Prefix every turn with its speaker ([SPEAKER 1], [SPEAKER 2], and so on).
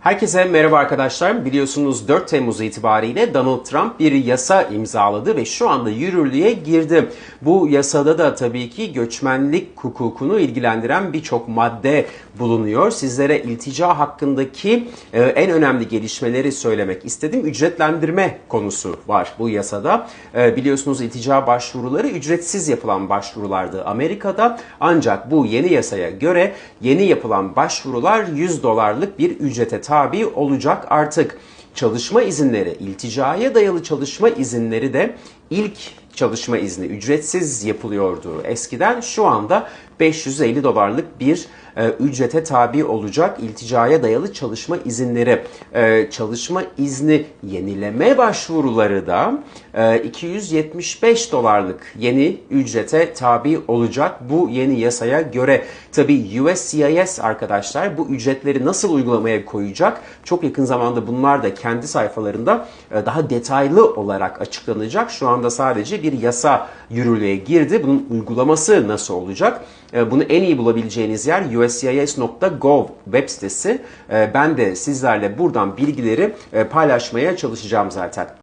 [SPEAKER 1] Herkese merhaba arkadaşlar. Biliyorsunuz 4 Temmuz itibariyle Donald Trump bir yasa imzaladı ve şu anda yürürlüğe girdi. Bu yasada da tabii ki göçmenlik hukukunu ilgilendiren birçok madde bulunuyor. Sizlere iltica hakkındaki e, en önemli gelişmeleri söylemek istedim. Ücretlendirme konusu var bu yasada. E, biliyorsunuz iltica başvuruları ücretsiz yapılan başvurulardı Amerika'da. Ancak bu yeni yasaya göre yeni yapılan başvurular 100 dolarlık bir ücrete tabi olacak artık. Çalışma izinleri, ilticaya dayalı çalışma izinleri de ilk çalışma izni ücretsiz yapılıyordu eskiden. Şu anda 550 dolarlık bir e, ücrete tabi olacak ilticaya dayalı çalışma izinleri. E, çalışma izni yenileme başvuruları da e, 275 dolarlık yeni ücrete tabi olacak bu yeni yasaya göre. Tabi USCIS arkadaşlar bu ücretleri nasıl uygulamaya koyacak? Çok yakın zamanda bunlar da kendi sayfalarında e, daha detaylı olarak açıklanacak. Şu anda sadece bir yasa yürürlüğe girdi. Bunun uygulaması nasıl olacak? E, Bunu en iyi bulabileceğiniz yer uscis.gov web sitesi. E, Ben de sizlerle buradan bilgileri e, paylaşmaya çalışacağım zaten.